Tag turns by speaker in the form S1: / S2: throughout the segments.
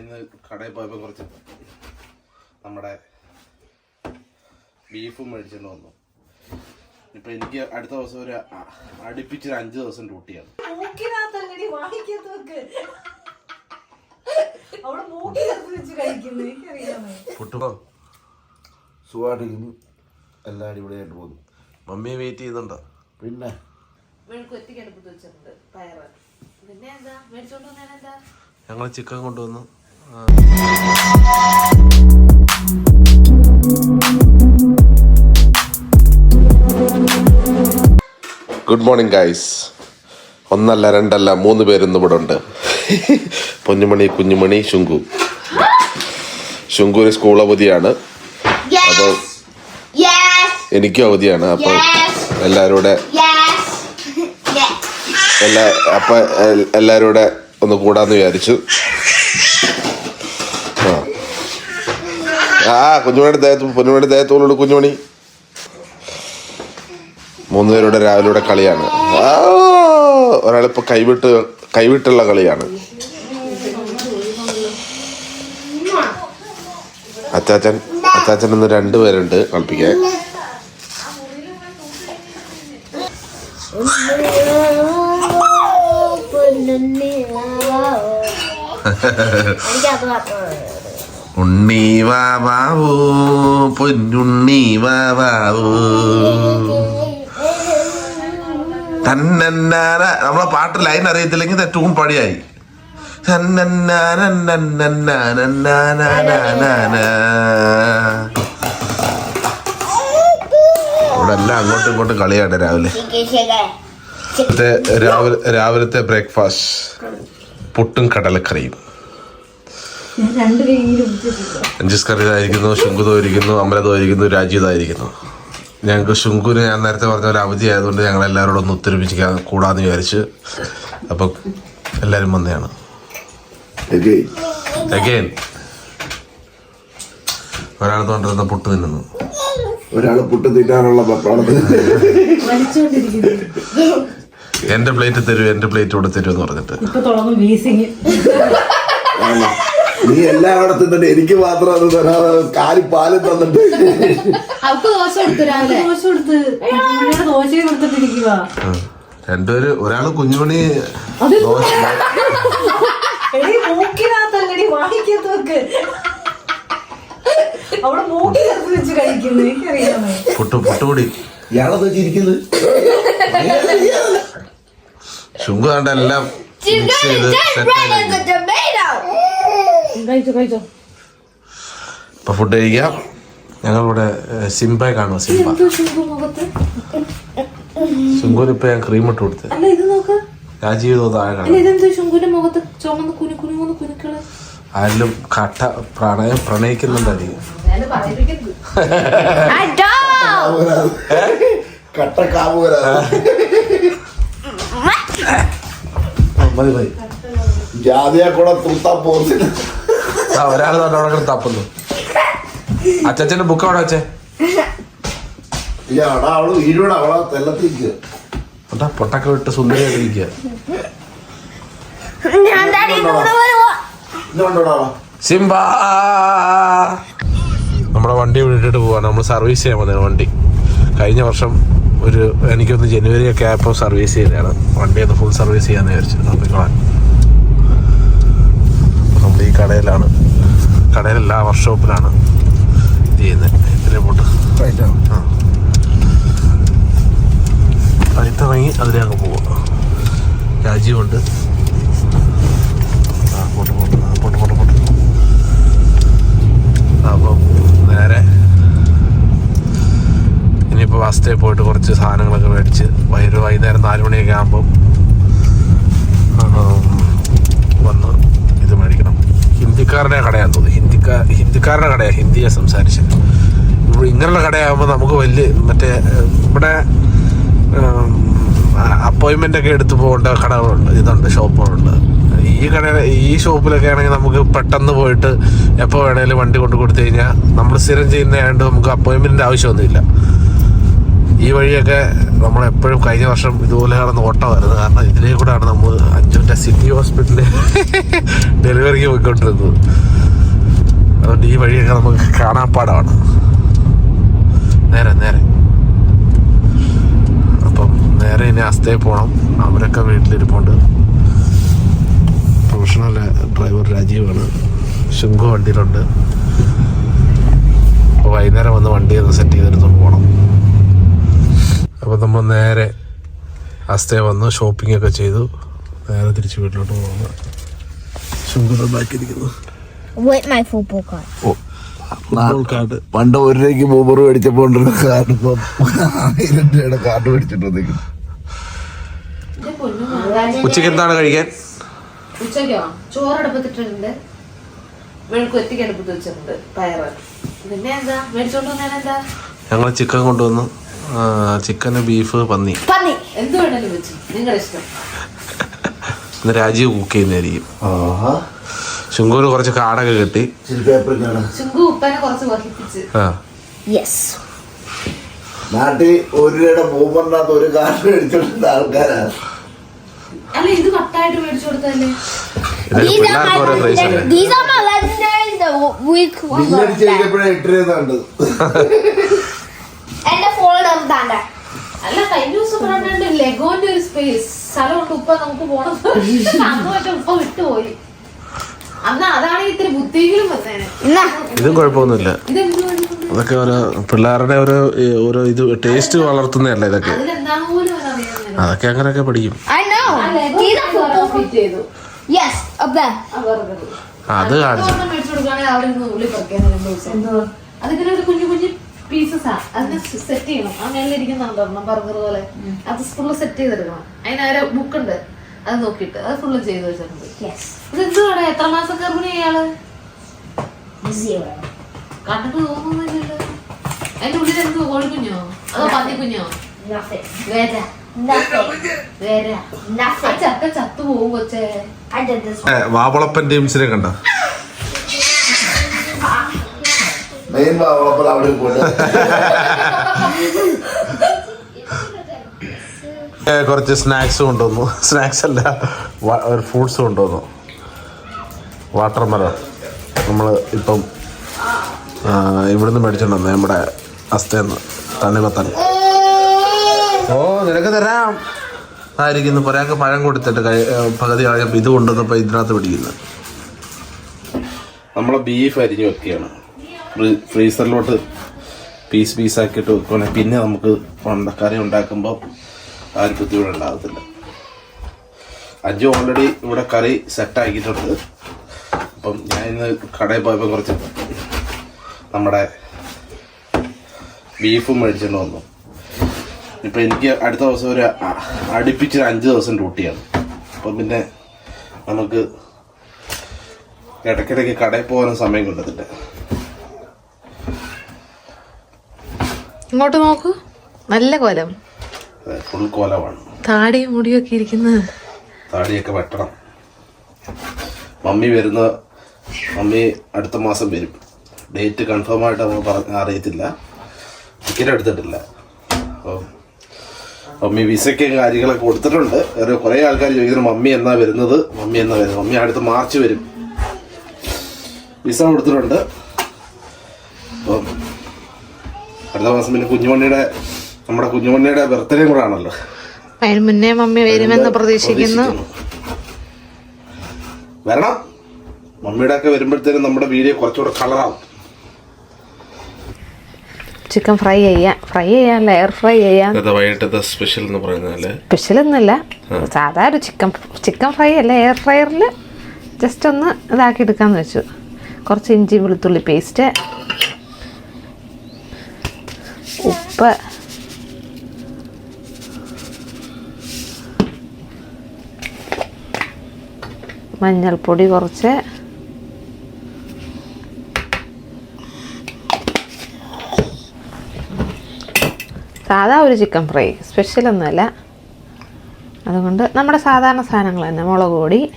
S1: ഇന്ന് കടയിൽ പോയപ്പോൾ കുറച്ച് നമ്മുടെ ബീഫും മേടിച്ചുകൊണ്ട് വന്നു. ഇപ്പൊ എനിക്ക് അടുത്ത ദിവസം ഒരു അടുപ്പിച്ചൊരു അഞ്ചു ദിവസം ഡ്യൂട്ടിയാണ് കുട്ടുമോ
S2: സുഖമായിട്ടിരിക്കുന്നു. എല്ലാം അടിപൊളിയായിട്ട് പോകുന്നു.
S1: മമ്മിയെ വെയിറ്റ് ചെയ്യുന്നുണ്ടോ?
S2: പിന്നെ?
S1: ഞങ്ങൾ ചിക്കൻ കൊണ്ടുവന്നു. ഗുഡ് മോർണിംഗ് ഗൈസ് ഒന്നല്ല രണ്ടല്ല മൂന്ന് പേരിന്ന് ഇവിടെ ഉണ്ട്. പൊന്നുമണി കുഞ്ഞുമണി ശുങ്കു. ശുങ്കുവിന് സ്കൂൾ അവധിയാണ്. അപ്പോൾ. എനിക്കും അവധിയാണ്. അപ്പോൾ
S3: എല്ലാവരുടെ
S1: എല്ലാവരും കൂടെ. എല്ലാ അപ്പം എല്ലാവരും കൂടെ ഒന്ന് കൂടാന്ന് വിചാരിച്ചു ആ. ആ കുഞ്ഞുമണിയുടെ ദേഹത്ത് പൊന്നുമണിയുടെ ദേഹത്തോട് കുഞ്ഞുമണി. മൂന്ന് പേരുടെ രാവിലെ കളിയാണ്. ആ, ഒരാളിപ്പോ കൈവിട്ട് കൈവിട്ടുള്ള കളിയാണ്. അച്ചാച്ചൻ അച്ചാച്ചൻ ഇന്ന് രണ്ടുപേരുണ്ട് കളിപ്പിക്കാൻ.
S3: എനിക്കത് മാത്രമേ
S1: ഉണ്ണി വാവൂ പൊന്നുണ്ണി വാവൂ തന്നന്നാന നമ്മളെ പാട്ട് ലൈൻ അറിയത്തില്ലെങ്കിൽ ട്യൂൺ പടിയായി ഇവിടെ അങ്ങോട്ടും ഇങ്ങോട്ടും കളിയാണ് രാവിലെ രാവിലെ രാവിലത്തെ ബ്രേക്ക്ഫാസ്റ്റ് പുട്ടും കടലക്കറിയും അമല തോയിരിക്കുന്നു രാജു ഇതായിരിക്കുന്നു ഞങ്ങൾക്ക് ശുങ്കുവിന് ഞാൻ നേരത്തെ പറഞ്ഞ ഒരു അവധി ആയതുകൊണ്ട് ഞങ്ങൾ എല്ലാവരോടും ഒന്ന് ഒത്തൊരുമിച്ച് കൂടാന്ന് വിചാരിച്ച് അപ്പോൾ എല്ലാവരും വന്നെയാണ് അഗൈൻ ഒരാൾ തോണ്ടിരുന്ന പുട്ട് തിന്നുന്നു.
S2: ഒരാൾ പുട്ട് തിന്നാനുള്ള
S1: എന്റെ പ്ലേറ്റ് തരൂ എന്റെ പ്ലേറ്റ് ഇവിടെ തരൂ എന്ന് പറഞ്ഞിട്ട്.
S4: ഇപ്പൊ തുടങ്ങും വീസിങ്.
S2: നീ എല്ലാവരുടെ തിന്നിട്ട് എനിക്ക് മാത്രം അത് തരാതെ കാലി പാൽ തന്നിട്ട്.
S4: അവക്ക് ദോശ കൊടുത്തു രാവിലെ ദോശ കൊടുത്ത്. കുഞ്ഞുമണിയുടെ ദോശയും കൊടുത്തിട്ടിരിക്കുക
S1: ആ. രണ്ടുപേര് ഒരാൾ കുഞ്ഞുമണി ദോശ.
S4: മൂക്കിനകത്തല്ലടി വായിക്കത്ത് വെക്ക് അവിടെ മൂക്കിനകത്ത് വെച്ച് കഴിക്കുന്നു എനിക്കറിയാമേ?
S1: പുട്ട് പുട്ടുപൊടി.
S2: ഇയാളെന്ന് വെച്ചിരിക്കുന്നത്
S1: ശുങ്കു കണ്ട എല്ലാം മിക്സ് ചെയ്ത് സെറ്റ്
S3: tomato.
S4: കഴിച്ചോ കഴിച്ചോ.
S1: ഇപ്പൊ ഫുഡ് കഴിക്കാം. ഞങ്ങളിവിടെ സിംബ കാണുക സിംബ.
S4: ശുഭ മുഖത്ത്?
S1: ഇപ്പൊ ഞാൻ ക്രീം ഇട്ട് കൊടുത്ത്.
S4: അല്ല ഇത് നോക്ക്.
S1: രാജീവ് താഴെ
S4: അല്ല
S1: കാണാം
S4: ഇതെന്തോ ശുങ്കുന്റെ മുഖത്ത്? ചുമന്ന് കുനു കുനു മൂന്ന് കുനുക്കൾ
S1: ആരിലും കട്ട പ്രണയം പ്രണയിക്കുന്നുണ്ടായിരിക്കും.
S4: ഞാൻ
S3: I don't.
S2: കട്ട കാമ്പ് വരാതെ
S1: മതി മതി.
S2: ജാതിയെ കൂടെ തൂത്താ പോകുന്നില്ല
S1: ആ ഒരാൾ തന്നെ അവിടെ കിടന്ന് തപ്പുന്നു. അച്ഛന്റെ ബുക്ക് അവിടെ വെച്ചേ?
S2: ഇയാടാ അവൾ വീഴൂടെ അവളെ തെല്ലത്തിരിക്കുക
S1: അതാ പൊട്ടൊക്കെ വിട്ട് സുന്ദരിയായിട്ടിരിക്കുക സിംബ! നമ്മുടെ വണ്ടി വിട്ടിട്ട് പോവാണ് നമ്മൾ സർവീസ് ചെയ്യാൻ വന്നത് വണ്ടി. കഴിഞ്ഞ വർഷം ഒരു എനിക്കൊന്ന് ജനുവരി ഒക്കെ ആയപ്പോൾ സർവീസ് ചെയ്തതാണ്. വണ്ടി ഒന്ന് ഫുൾ സർവീസ് ചെയ്യാന്ന് വിചാരിച്ചു. നോക്കിക്കോളാൻ അപ്പോൾ നമ്മൾ ഈ കടയിലാണ്. കടയിലല്ല വർക്ക്ഷോപ്പിലാണ് ഇത് ചെയ്യുന്നത്. ഇതിലെ പോട്ട് ആ. അതിലേ അതിലേക്ക് പോവാം. രാജീവുണ്ട് ആ പോട്ട് പോട്ട് ആ, പോട്ട് പോട്ട് പോട്ട് അപ്പം നേരെ ഇനിയിപ്പോൾ ഫസ്റ്റേ പോയിട്ട് കുറച്ച് മേടിച്ച് വൈകിട്ട് വൈകുന്നേരം നാല് മണിയൊക്കെ ആകുമ്പം വന്ന് ഇത് മേടിക്കണം. ഹിന്ദിക്കാരുടെ കടയാന്ന് തോന്നുന്നു. ഹിന്ദിക്കാർ ഹിന്ദിക്കാരുടെ കടയാണ് ഹിന്ദിയെ സംസാരിച്ചത് ഇവിടെ ഇങ്ങനെയുള്ള കടയാകുമ്പോൾ നമുക്ക് വലിയ മറ്റേ ഇവിടെ അപ്പോയിൻമെന്റ് ഒക്കെ എടുത്ത് പോകേണ്ട കടകളുണ്ട്. ഇതുണ്ട് ഷോപ്പുകളുണ്ട്. ഈ കട ഈ ഷോപ്പിലൊക്കെ ആണെങ്കിൽ നമുക്ക് പെട്ടെന്ന് പോയിട്ട് എപ്പോൾ വേണേലും വണ്ടി കൊണ്ട് കൊടുത്തു കഴിഞ്ഞാൽ നമ്മൾ സ്ഥിരം ചെയ്യുന്നതായതുകൊണ്ട് നമുക്ക് അപ്പോയിൻമെന്റിന്റെ ആവശ്യമൊന്നുമില്ല. ഈ വഴിയൊക്കെ നമ്മളെപ്പോഴും കഴിഞ്ഞ വർഷം ഇതുപോലെ നടന്ന് വരുന്നത് കാരണം ഇതിലേ കൂടെയാണ് നമ്മൾ അഞ്ചുന്റെ സിറ്റി ഹോസ്പിറ്റലിൽ ഡെലിവറിക്ക് പോയിക്കൊണ്ടിരുന്നത്. അതുകൊണ്ട് ഈ വഴിയൊക്കെ നമുക്ക് കാണാൻ പാടാണ്. നേരെ നേരെ. അപ്പം നേരെ ഇനി അസ്തയിൽ പോകണം അവരൊക്കെ വീട്ടിലിരിപ്പുണ്ട്. Professional driver രാജീവാണ്. ശുംഖു വണ്ടിയിലുണ്ട്. അപ്പോൾ വൈകുന്നേരം വന്ന് വണ്ടി ഒന്ന് സെറ്റ് ചെയ്തെടുത്തോണ്ട് പോകണം അപ്പോൾ നമ്മൾ നേരെ അസ്തേ വന്ന് ഷോപ്പിംഗ് ഒക്കെ ചെയ്തു. നേരെ തിരിച്ച് വീട്ടിലോട്ട് പോകുന്നു ശുംഭു ബാക്കിയിരിക്കുന്നു.
S2: പണ്ട് ഒരു രൂപയ്ക്ക് ബൂബർ മേടിച്ചപ്പോ കാർഡ് ആയിരം രൂപയുടെ കാർഡ് മേടിച്ചിട്ട് വന്നിരിക്കുന്നു.
S1: ഉച്ചയ്ക്ക് എന്താണ് കഴിക്കാൻ?
S4: ഉച്ചയ്ക്കോ? ചോറടുപ്പത്തിട്ടുണ്ട്. മെഴുക്കുവറ്റിക്ക് അടുപ്പത്ത് വെച്ചിട്ടുണ്ട്. പയറ്. പിന്നെ എന്താ? മേടിച്ചോണ്ട് വന്നേനെ എന്താ
S1: ഞങ്ങൾ ചിക്കൻ കൊണ്ടുവന്നു. ചിക്കന് ബീഫ് പന്നി.
S3: പന്നി.
S4: എന്ത് വേണേലും വെച്ചു. നിങ്ങളുടെ ഇഷ്ടം
S1: ഇന്ന് രാജീവ് കുക്ക് ചെയ്യുന്നതായിരിക്കും. ശുങ്കൂര് കുറച്ച് കാടൊക്കെ കിട്ടി.
S4: ഉപ്പനെ കുറച്ച് വഹിപ്പിച്ച്
S1: ആ.
S3: യെസ്
S2: നാട്ടിൽ ഒരു രൂപയുടെ ബൂബറിനകത്ത് ഒരു കാർഡ് മേടിച്ചിട്ടുള്ള ആൾക്കാരാണ്.
S4: അല്ല ഇത് കട്ടായിട്ട് മേടിച്ചു കൊടുത്തല്ലേ
S1: ഇതൊക്കെ പിള്ളേർക്ക് ഓരോ പ്രൈസ് അല്ലേ
S3: These are my legendaries. The week one.
S2: ബില്ലടിച്ച് കഴിഞ്ഞപ്പോഴേ എട്ട് രൂപ കണ്ടത്.
S4: അല്ല കഴിഞ്ഞ ദിവസം പറഞ്ഞിട്ടുണ്ട് ലെഗോന്റെ ഒരു സ്പേസ് സ്ഥലമുണ്ട് ഉപ്പ നമുക്ക് പോണം. അന്ന് ഉപ്പ വിട്ടുപോയി. അന്ന് അതാണ് ഇത്തിരി ബുദ്ധിയെങ്കിലും വന്നേനെ.
S1: ഇതും കുഴപ്പമൊന്നുമില്ല. അതൊക്കെ ഓരോ പിള്ളേരുടെ ഒരു ഓരോ ഇത് ടേസ്റ്റ് വളർത്തുന്നതല്ല ഇതൊക്കെ? അതൊക്കെ അങ്ങനെയൊക്കെ പഠിക്കും. അത് കാണിച്ചു.
S4: അതിങ്ങനെ ഒരു കുഞ്ഞു കുഞ്ഞു പീസസ് സെറ്റ് ചെയ്യണം. ആ മേളിലിരിക്കുന്നുണ്ടോ ഒരെണ്ണം ബർഗർ പോലെ അത് ഫുള്ള് സെറ്റ് ചെയ്തെടുക്കണം. അതിന് ഒരു ബുക്ക് ഉണ്ട്. അത് നോക്കിയിട്ട്. അത് ഫുള്ള് ചെയ്ത് വെച്ചിട്ടുണ്ട്.
S3: Yes.
S4: വേണം? എത്ര മാസം ഗർഭിണി
S3: അയാൾ.
S4: കണ്ടിട്ട് തോന്നുന്നില്ലല്ലോ അതിന്റെ ഉള്ളിൽ എന്തുവാ കോഴിക്കുഞ്ഞോ അതോ പന്നിക്കുഞ്ഞോ
S3: Nothing.
S4: വേര.
S3: Nothing.
S4: വേര. ചത്ത ചത്തു പോകും കൊച്ചേ.
S1: വാവളപ്പൻ ടീംസിനെ കണ്ടോ?
S2: മെയിൻ ബാബളപ്പൻ അവിടെ
S1: കുറച്ച് സ്നാക്സ് കൊണ്ടുവന്നു. സ്നാക്സ് അല്ല ഒരു ഫ്രൂട്ട്സ് കൊണ്ടുവന്നു. വാട്ടർ മെലൺ നമ്മൾ ഇപ്പം ഇവിടുന്ന് മേടിച്ചിട്ടുണ്ട് വന്നേ നമ്മുടെ അസ്തേന്ന് തണ്ണിമത്തൻ ഓ നിനക്ക് തരാം. ആയിരിക്കുന്നു ഒരാൾക്ക് പഴം കൊടുത്തിട്ട് കഴി- പകുതി ആയപ്പോൾ ഇത് കൊണ്ടുവന്നപ്പോൾ ഇതിനകത്ത് പിടിക്കുന്നത് നമ്മൾ ബീഫ് അരിഞ്ഞു വെക്കുകയാണ്. ഫ്രീസറിലോട്ട് പീസ് പീസാക്കിയിട്ട് വെക്കുകയാണെങ്കിൽ പിന്നെ നമുക്ക് ഉണ്ട കറി ഉണ്ടാക്കുമ്പോൾ ആ ഒരു ബുദ്ധിമുട്ട് ഉണ്ടാകത്തില്ല അജു ഓൾറെഡി ഇവിടെ കറി സെറ്റാക്കിയിട്ടുണ്ട്. അപ്പം ഞാൻ ഇന്ന് കടയിൽ പോയപ്പോൾ കുറച്ച് നമ്മുടെ ബീഫും മേടിച്ചിട്ട് വന്നു. ഇപ്പം എനിക്ക് അടുത്ത ദിവസം ഒരു അടുപ്പിച്ച് അഞ്ച് ദിവസം ഡ്യൂട്ടിയാണ്. അപ്പം പിന്നെ നമുക്ക് ഇടയ്ക്കിടയ്ക്ക് കടയിൽ പോകാനും സമയം കിട്ടത്തില്ല.
S4: ഇങ്ങോട്ട് നോക്കൂ. നല്ല കോലം.
S1: ഫുൾ കോലമാണ്.
S4: താടിയും മുടിയൊക്കെ ഇരിക്കുന്നത്
S1: താടിയൊക്കെ വെട്ടണം. മമ്മി വരുന്ന മമ്മി അടുത്ത മാസം വരും. ഡേറ്റ് കൺഫേം ആയിട്ട് നമ്മൾ പറഞ്ഞ അറിയത്തില്ല. ടിക്കറ്റ് എടുത്തിട്ടില്ല. അപ്പോൾ മമ്മി വിസയ്ക്ക് കാര്യങ്ങളൊക്കെ കൊടുത്തിട്ടുണ്ട്. ഒരു കുറേ ആൾക്കാർ ചോദിക്കുന്നു മമ്മി എന്നാ വരുന്നത്? മമ്മി എന്നാ വരുന്നത്? മമ്മി അടുത്ത മാർച്ച് വരും. വിസ കൊടുത്തിട്ടുണ്ട്. അപ്പം അടുത്ത മാസം പിന്നെ കുഞ്ഞുമണ്ണിയുടെ നമ്മുടെ കുഞ്ഞുമണ്ണിയുടെ ബർത്ത്ഡേയും കൂടെ ആണല്ലോ
S4: അതിന് മുന്നേ മമ്മി വരുമെന്ന് പ്രതീക്ഷിക്കുന്നു.
S1: വരണം. മമ്മിയുടെ ഒക്കെ വരുമ്പോഴത്തേനും നമ്മുടെ വീഡിയോ കുറച്ചുകൂടെ കളറാവും
S4: ചിക്കൻ ഫ്രൈ ചെയ്യാം. ഫ്രൈ ചെയ്യാം എയർ ഫ്രൈ ചെയ്യാം.
S1: വൈകിട്ടത്തെ സ്പെഷ്യൽ എന്ന് പറയുന്നതല്ലേ
S4: സ്പെഷ്യൽ ഒന്നുമില്ല സാധാ ഒരു ചിക്കൻ ചിക്കൻ ഫ്രൈ അല്ല എയർ ഫ്രൈയറിൽ ജസ്റ്റ് ഒന്ന് ഇതാക്കി എടുക്കാന്ന് വെച്ചു. കുറച്ച് ഇഞ്ചി വെളുത്തുള്ളി പേസ്റ്റ് ഉപ്പ്. മഞ്ഞൾപ്പൊടി കുറച്ച്. സാധാ ഒരു ചിക്കൻ ഫ്രൈ സ്പെഷ്യലൊന്നുമല്ല അതുകൊണ്ട് നമ്മുടെ സാധാരണ സാധനങ്ങൾ തന്നെ മുളക് പൊടി.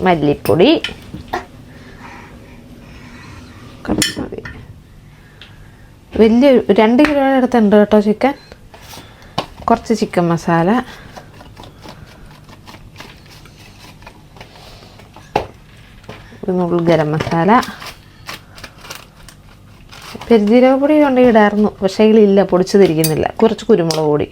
S4: മല്ലിപ്പൊടി കുറച്ച് വലിയ രണ്ട് കിലോയുടെ അടുത്തുണ്ട് കേട്ടോ ചിക്കൻ കുറച്ച് ചിക്കൻ മസാല ഒരു ഗരം മസാല പെരുജീരക പൊടി ഉണ്ടെങ്കിൽ ഇടായിരുന്നു പക്ഷേ ഇതിലില്ല പൊടിച്ചതിരിക്കുന്നില്ല. കുറച്ച് കുരുമുളക് പൊടി.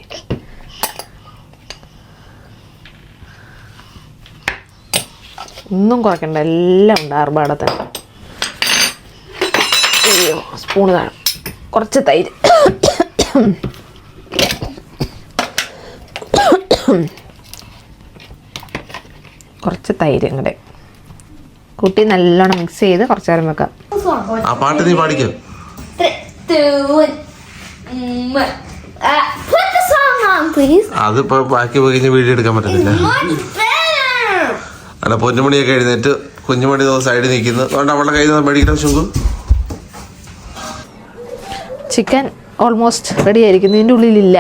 S4: ഒന്നും കുറയ്ക്കണ്ട എല്ലാം ഉണ്ട് ആർഭാടത്തിന് സ്പൂണ് കാണും കുറച്ച് തൈര് കുറച്ച് തൈര് ഇങ്ങടെ കൂട്ടി നല്ലോണം മിക്സ് ചെയ്ത് കുറച്ച് നേരം വെക്കാം?
S1: ആ പാട്ട് നീ പാടിക്കും
S3: Three, two, one. Put the song on, please.
S1: അതിപ്പോ ബാക്കി പോയി കഴിഞ്ഞ് വീഡിയോ എടുക്കാൻ പറ്റത്തില്ല. അല്ല പൊന്നുമണിയൊക്കെ എഴുന്നേറ്റ് കുഞ്ഞുമണി ദിവസം സൈഡിൽ നിൽക്കുന്നു അതുകൊണ്ട് അവളുടെ കയ്യിൽ നിന്ന് മേടിക്കണം ശുങ്കു
S4: ചിക്കൻ ഓൾമോസ്റ്റ് റെഡി ആയിരിക്കുന്നു. ഇതിന്റെ ഉള്ളിലില്ല.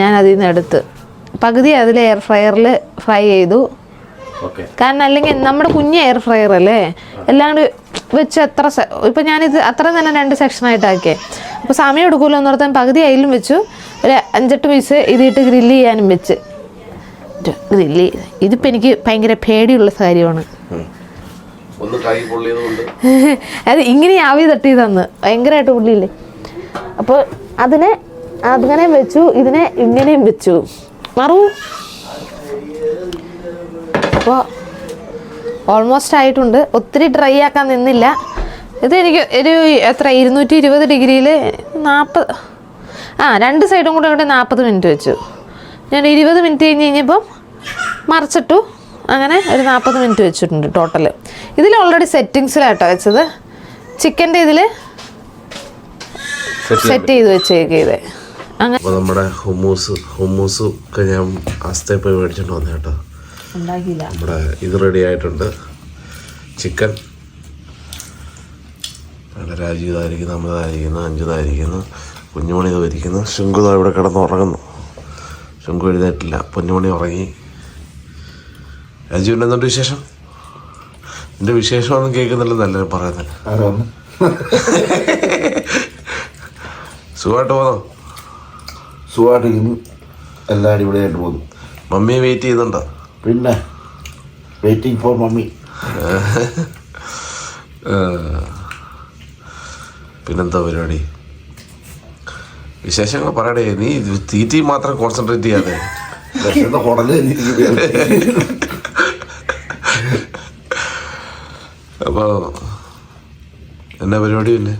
S4: ഞാൻ അതിൽ നിന്ന് എടുത്ത്. പകുതി അതിൽ എയർ ഫ്രയറിൽ ഫ്രൈ ചെയ്തു. കാരണം അല്ലെങ്കിൽ നമ്മുടെ കുഞ്ഞ് എയർ ഫ്രയർ അല്ലേ? എല്ലാം കൂടി വെച്ച് എത്ര ഇപ്പം ഞാനിത് അത്ര തന്നെ രണ്ട് സെക്ഷനായിട്ടാക്കിയേ അപ്പോൾ സമയം എടുക്കുമല്ലോ എന്ന് പറഞ്ഞാൽ പകുതി അതിലും വെച്ചു. ഒരു അഞ്ചെട്ട് പീസ് ഇതിട്ട് ഗ്രില്ല് ചെയ്യാനും വെച്ച്. ഗ്രില്ല് ഇതിപ്പോൾ എനിക്ക് ഭയങ്കര പേടിയുള്ള കാര്യമാണ്.
S1: ഒന്ന്
S4: അത് ഇങ്ങനെ ആവി തട്ടി തന്ന് ഭയങ്കരമായിട്ട് പുള്ളിയില്ലേ? അപ്പോൾ അതിനെ അങ്ങനെ വെച്ചു ഇതിനെ ഇങ്ങനെയും വെച്ചു. മറു. അപ്പോൾ ഓൾമോസ്റ്റ് ആയിട്ടുണ്ട്. ഒത്തിരി ഡ്രൈ ആക്കാൻ നിന്നില്ല. ഇത് എനിക്ക് ഒരു എത്ര ഇരുന്നൂറ്റി ഇരുപത് ഡിഗ്രിയിൽ നാൽപ്പത് ആ രണ്ട് സൈഡും കൂടെ കൂടെ നാൽപ്പത് മിനിറ്റ് വെച്ചു. ഞാൻ ഇരുപത് മിനിറ്റ് കഴിഞ്ഞ് കഴിഞ്ഞപ്പം മറിച്ചിട്ടു അങ്ങനെ ഒരു നാൽപ്പത് മിനിറ്റ് വെച്ചിട്ടുണ്ട് ടോട്ടൽ ഇതിൽ ഓൾറെഡി സെറ്റിങ്സിലാട്ടോ വെച്ചത്. ചിക്കന്റെ ഇതിൽ സെറ്റ് ചെയ്ത് വെച്ചേക്ക് ഇത്. അങ്ങനെ
S1: അപ്പോൾ നമ്മുടെ ഹുമ്മൂസ് ഹുമ്മൂസ് ഒക്കെ ഞാൻ അസ്തേ പോയി മേടിച്ചിട്ട് വന്നേ കേട്ടോ. നമ്മുടെ ഇത് റെഡി ആയിട്ടുണ്ട്. ചിക്കൻ അവിടെ രാജീവ് ഇതായിരിക്കുന്നു അമൃതായിരിക്കുന്നു അഞ്ചുതായിരിക്കുന്നു കുഞ്ഞുമണി ഇതായിരിക്കുന്നു ശുങ്കുത ഇവിടെ കിടന്ന് ഉറങ്ങുന്നു ശുങ്കു എഴുന്നേറ്റില്ല. പൊന്നുമണി ഉറങ്ങി. രാജീവിന്റെ എന്തുണ്ട് വിശേഷം? വിശേഷമാണെന്ന് വിശേഷമൊന്നും കേൾക്കുന്നില്ലെന്നല്ല പറയുന്നത്? സുഖമായിട്ട് പോന്നോ?
S2: സുഖമായിട്ടിരിക്കുന്നു എല്ലാം അടിപൊളിയായിട്ട് പോകുന്നു.
S1: മമ്മിയെ വെയിറ്റ് ചെയ്യുന്നുണ്ടോ?
S2: പിന്നെ വെയിറ്റിംഗ് ഫോർ മമ്മി.
S1: പിന്നെന്താ പരിപാടി? വിശേഷങ്ങൾ പറയടേ നീ തീറ്റി മാത്രം കോൺസെൻട്രേറ്റ് ചെയ്യാതെ.
S2: കുടൽ
S1: അപ്പോൾ എന്നാ പരിപാടി പിന്നെ?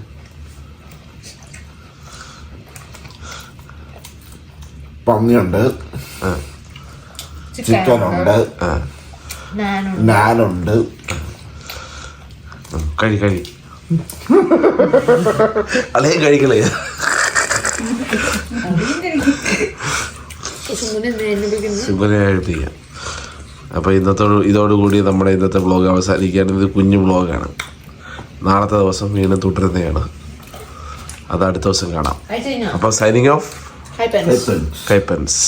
S2: പന്നിയുണ്ട്.
S1: ചിക്കനുണ്ട്.
S2: നാനുണ്ട്.
S1: കഴി കഴി. അല്ലേ കഴിക്കലേ സുഖനെ കഴിപ്പിക്കാം അപ്പോൾ ഇന്നത്തോട് ഇതോടുകൂടി നമ്മുടെ ഇന്നത്തെ വ്ളോഗ് അവസാനിക്കുകയാണ്. ഇത് കുഞ്ഞു വ്ളോഗാണ് നാളത്തെ ദിവസം വീണ്ടും തുടരുന്നതാണ്. അത് അടുത്ത ദിവസം കാണാം. അപ്പോൾ സൈനിങ് ഓഫ്. കൈപ്പൻസ്